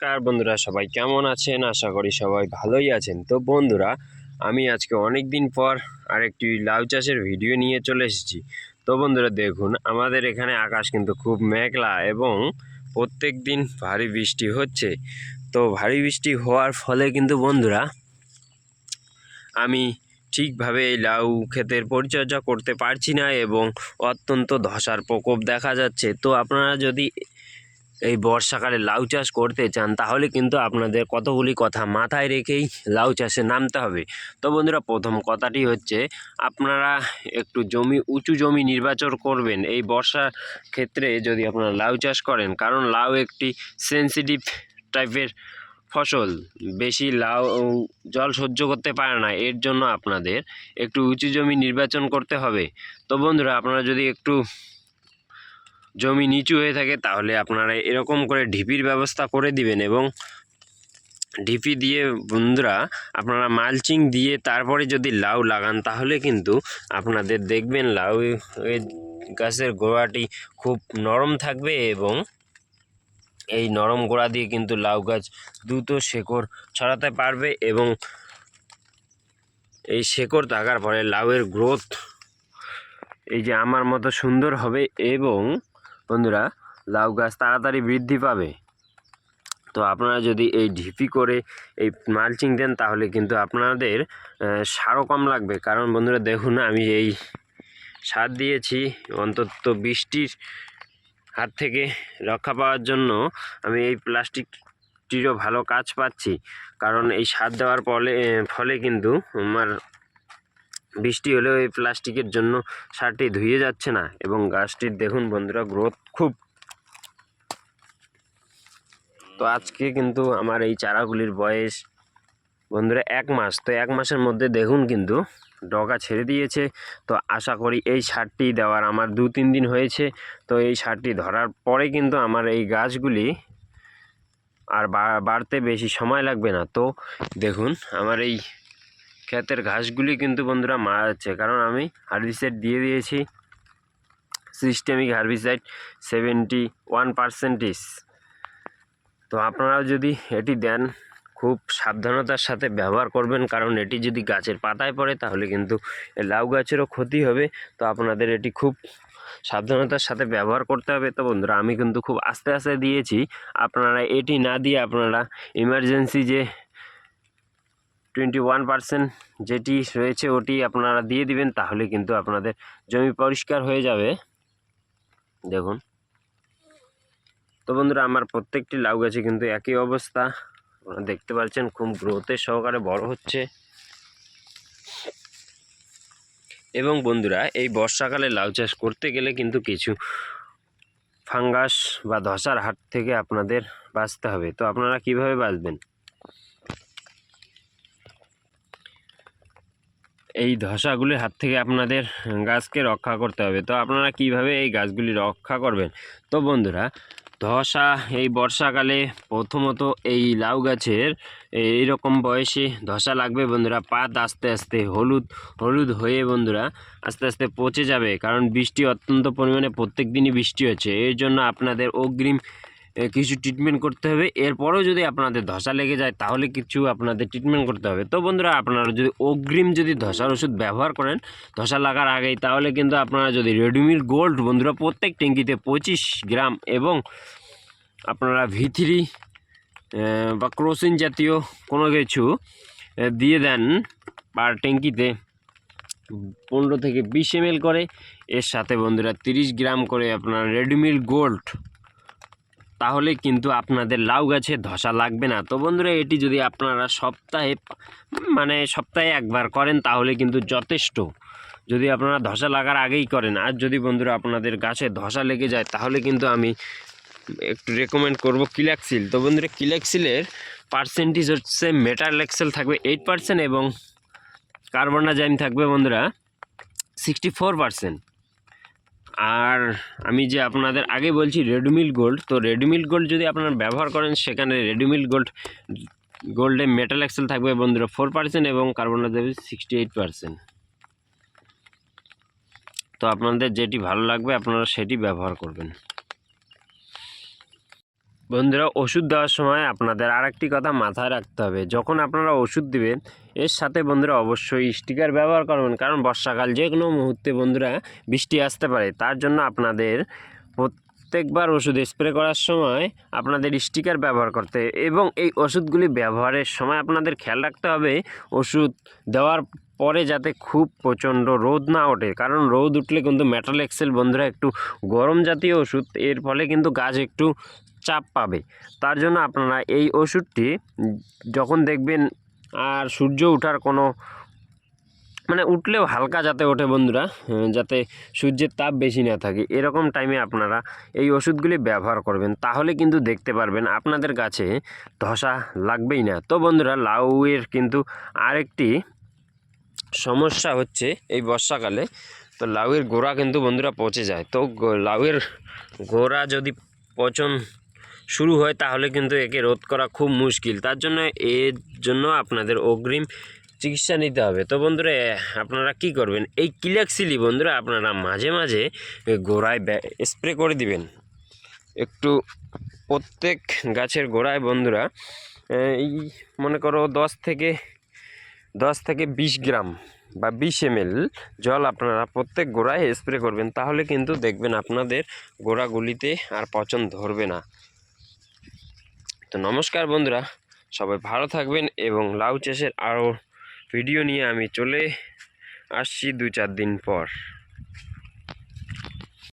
নমস্কার বন্ধুরা, সবাই কেমন আছেন? আশা করি সবাই ভালোই আছেন। তো বন্ধুরা, আমি আজকে অনেক দিন পর আরেকটি লাউ চাষের ভিডিও নিয়ে চলে এসেছি। তো বন্ধুরা, দেখুন, আমাদের এখানে আকাশ কিন্তু খুব মেঘলা এবং প্রত্যেক দিন ভারী বৃষ্টি হচ্ছে। তো ভারী বৃষ্টি হওয়ার ফলে কিন্তু বন্ধুরা, আমি ঠিকভাবে এই লাউ ক্ষেতের পরিচর্যা করতে পারছি না এবং অত্যন্ত ধসার প্রকোপ দেখা যাচ্ছে। তো আপনারা যদি এই বর্ষাকালে লাউ চাষ করতে চান, তাহলে কিন্তু আপনাদের কতগুলি কথা মাথায় রেখেই লাউ চাষে নামতে হবে। তো বন্ধুরা, প্রথম কথাটি হচ্ছে, আপনারা একটু জমি, উঁচু জমি নির্বাচন করবেন এই বর্ষার ক্ষেত্রে যদি আপনারা লাউ চাষ করেন, কারণ লাউ একটি সেন্সিটিভ টাইপের ফসল। বেশি লাউ জল সহ্য করতে পারে না, এর জন্য আপনাদের একটু উঁচু জমি নির্বাচন করতে হবে। তো বন্ধুরা, আপনারা যদি একটু জমি নিচু হয়ে থাকে, তাহলে আপনারা এরকম করে ঢিপির ব্যবস্থা করে দিবেন এবং ঢিপি দিয়ে বন্ধুরা আপনারা মালচিং দিয়ে তারপরে যদি লাউ লাগান, তাহলে কিন্তু আপনাদের দেখবেন লাউ গাছের গোড়াটি খুব নরম থাকবে এবং এই নরম গোড়া দিয়ে কিন্তু লাউ গাছ দ্রুত শেকড় ছড়াতে পারবে এবং এই শেকড় থাকার পরে লাউয়ের গ্রোথ এই যে আমার মতো সুন্দর হবে এবং বন্ধুরা, লাউ গাছ তাড়াতাড়ি বৃদ্ধি পাবে। তো আপনারা যদি এই ঢিপি করে এই মালচিং দেন, তাহলে কিন্তু আপনাদের সারও কম লাগবে। কারণ বন্ধুরা, দেখুন আমি এই সার দিয়েছি অন্তত বৃষ্টির হাত থেকে রক্ষা পাওয়ার জন্য আমি এই প্লাস্টিকটিরও ভালো কাজ পাচ্ছি। কারণ এই সার দেওয়ার ফলে ফলে কিন্তু আমার বৃষ্টি হলেও এই প্লাস্টিকের জন্য সারটি ধুয়ে যাচ্ছে না এবং গাছটির দেখুন বন্ধুরা গ্রোথ খুব। তো আজকে কিন্তু আমার এই চারাগুলির বয়স বন্ধুরা এক মাস। তো এক মাসের মধ্যে দেখুন কিন্তু ডগা ছেড়ে দিয়েছে। তো আশা করি এই সারটি দেওয়ার আমার দু তিন দিন হয়েছে। তো এই সারটি ধরার পরে কিন্তু আমার এই গাছগুলি আর বাড়তে বেশি সময় লাগবে না। তো দেখুন, আমার এই ক্ষেতের ঘাসগুলি কিন্তু বন্ধুরা মারা যাচ্ছে। কারণ আমি হার্বিসাইড দিয়ে দিয়েছি। Systemic herbicide seventy one percentage তো আপনারাও যদি এটি দেন, খুব সাবধানতার সাথে ব্যবহার করবেন। কারণ এটি যদি গাছের পাতায় পড়ে, তাহলে কিন্তু লাউ গাছেরও ক্ষতি হবে। তো আপনাদের এটি খুব সাবধানতার সাথে ব্যবহার করতে হবে। তো বন্ধুরা, আমি কিন্তু খুব আস্তে আস্তে দিয়েছি। আপনারা এটি না দিয়ে আপনারা ইমার্জেন্সি যে টোয়েন্টি ওয়ান পার্সেন্ট যেটি রয়েছে ওটি আপনারা দিয়ে দিবেন, তাহলে কিন্তু আপনাদের জমি পরিষ্কার হয়ে যাবে। দেখুন। তো বন্ধুরা, আমার প্রত্যেকটি লাউ গাছে কিন্তু একই অবস্থা। আপনারা দেখতে পাচ্ছেন খুব গ্রোথের সহকারে বড় হচ্ছে। এবং বন্ধুরা, এই বর্ষাকালে লাউ চাষ করতে গেলে কিন্তু কিছু ফাঙ্গাস বা ধসার হাট থেকে আপনাদের বাঁচতে হবে। তো আপনারা কীভাবে বাঁচবেন? এই ধসাগুলির হাত থেকে আপনাদের গাছকে রক্ষা করতে হবে। তো আপনারা কীভাবে এই গাছগুলি রক্ষা করবেন? তো বন্ধুরা, ধসা এই বর্ষাকালে প্রথমত এই লাউ গাছের এই রকম বয়সে ধসা লাগবে বন্ধুরা, পাত আস্তে আস্তে হলুদ হলুদ হয়ে বন্ধুরা আস্তে আস্তে পচে যাবে। কারণ বৃষ্টি অত্যন্ত পরিমাণে প্রত্যেক দিনই বৃষ্টি হচ্ছে। এর জন্য আপনাদের অগ্রিম কিছু ট্রিটমেন্ট করতে হবে। এরপরেও যদি আপনাদের ধসা লেগে যায়, তাহলে কিছু আপনাদের ট্রিটমেন্ট করতে হবে। তো বন্ধুরা, আপনারা যদি অগ্রিম যদি ধসার ওষুধ ব্যবহার করেন, ধসা লাগার আগেই, তাহলে কিন্তু আপনারা যদি রেডিমিল গোল্ড বন্ধুরা, প্রত্যেক ট্যাঙ্কিতে পঁচিশ গ্রাম এবং আপনারা ভিথিরি বা ক্রোসিন জাতীয় কোনো কিছু দিয়ে দেন পার ট্যাঙ্কিতে পনেরো থেকে বিশ এম করে। এর সাথে বন্ধুরা, তিরিশ গ্রাম করে আপনার রেডিমিল গোল্ড তাহলে কিন্তু আপনাদের লাউ গাছে ধসা লাগবে না। তো বন্ধুরা, এটি যদি আপনারা সপ্তাহে মানে সপ্তাহে একবার করেন, তাহলে কিন্তু যথেষ্ট। যদি আপনারা ধসা লাগার আগেই করেন, আর যদি বন্ধুরা আপনাদের গাছে ধসা লেগে যায়, তাহলে কিন্তু আমি একটু রেকমেন্ড করব কিলাক্সিল তো বন্ধুরা কিলাক্সিলের পার্সেন্টেজ হচ্ছে মেটাল এক্সেল থাকবে এইট পার্সেন্ট এবং কার্বনাজাইম থাকবে বন্ধুরা সিক্সটি ফোর পার্সেন্ট আর আমি যে আপনাদের আগে বলছি রেডমিল গোল্ড তো রেডমিল গোল্ড যদি আপনারা ব্যবহার করেন, সেখানে রেডমিল গোল্ড গোল্ডে মেটাল অ্যাক্সেল থাকবে বন্ধুরা ফোর পার্সেন্ট এবং কার্বন দেবে সিক্সটি এইট পার্সেন্ট তো আপনাদের যেটি ভালো লাগবে, আপনারা সেটি ব্যবহার করবেন। বন্ধুরা, ওষুধ দেওয়ার সময় আপনাদের আরেকটি কথা মাথায় রাখতে হবে। যখন আপনারা ওষুধ দিবেন, এর সাথে বন্ধুরা অবশ্যই স্টিকার ব্যবহার করবেন, কারণ বর্ষাকাল যে কোনো মুহূর্তে বন্ধুরা বৃষ্টি আসতে পারে। তার জন্য আপনাদের প্রত্যেকবার ওষুধ স্প্রে করার সময় আপনাদের স্টিকার ব্যবহার করতে এবং এই ওষুধগুলি ব্যবহারের সময় আপনাদের খেয়াল রাখতে হবে, ওষুধ দেওয়ার পরে যাতে খুব প্রচণ্ড রোদ না ওঠে। কারণ রোদ উঠলে কিন্তু মেটাল এক্সেল বন্ধুরা একটু গরম জাতীয় ওষুধ, এর ফলে কিন্তু গাছ একটু চাপ পাবে। তার জন্য আপনারা এই ওষুধটি যখন দেখবেন আর সূর্য ওঠার কোনো মানে উঠলেও হালকা যাতে ওঠে বন্ধুরা যাতে সূর্যের তাপ বেশি না থাকে, এরকম টাইমে আপনারা এই ওষুধগুলি ব্যবহার করবেন। তাহলে কিন্তু দেখতে পারবেন আপনাদের গাছে ধসা লাগবেই না। তো বন্ধুরা, লাউয়ের কিন্তু আরেকটি সমস্যা হচ্ছে এই বর্ষাকালে। তো লাউয়ের গোড়া কিন্তু বন্ধুরা পচে যায়। তো লাউয়ের গোড়া যদি পচন শুরু হয়, তাহলে কিন্তু একে রোধ করা খুব মুশকিল। তার জন্য, এর জন্য আপনাদের অগ্রিম চিকিৎসা নিতে হবে। তো বন্ধুরা, আপনারা কি করবেন? এই কিলাক্সিলি বন্ধুরা, আপনারা মাঝে মাঝে গোড়ায় স্প্রে করে দিবেন। একটু প্রত্যেক গাছের গোড়ায় বন্ধুরা, এই মনে করো দশ থেকে দশ থেকে বিশ গ্রাম বা বিশ এমএল জল আপনারা প্রত্যেক গোড়ায় স্প্রে করবেন। তাহলে কিন্তু দেখবেন আপনাদের গোড়াগুলিতে আর পচন ধরবে না। তো নমস্কার বন্ধুরা, সবাই ভালো থাকবেন এবং লাউ চাষের আরও ভিডিও নিয়ে আমি চলে আসছি দু চার দিন পর।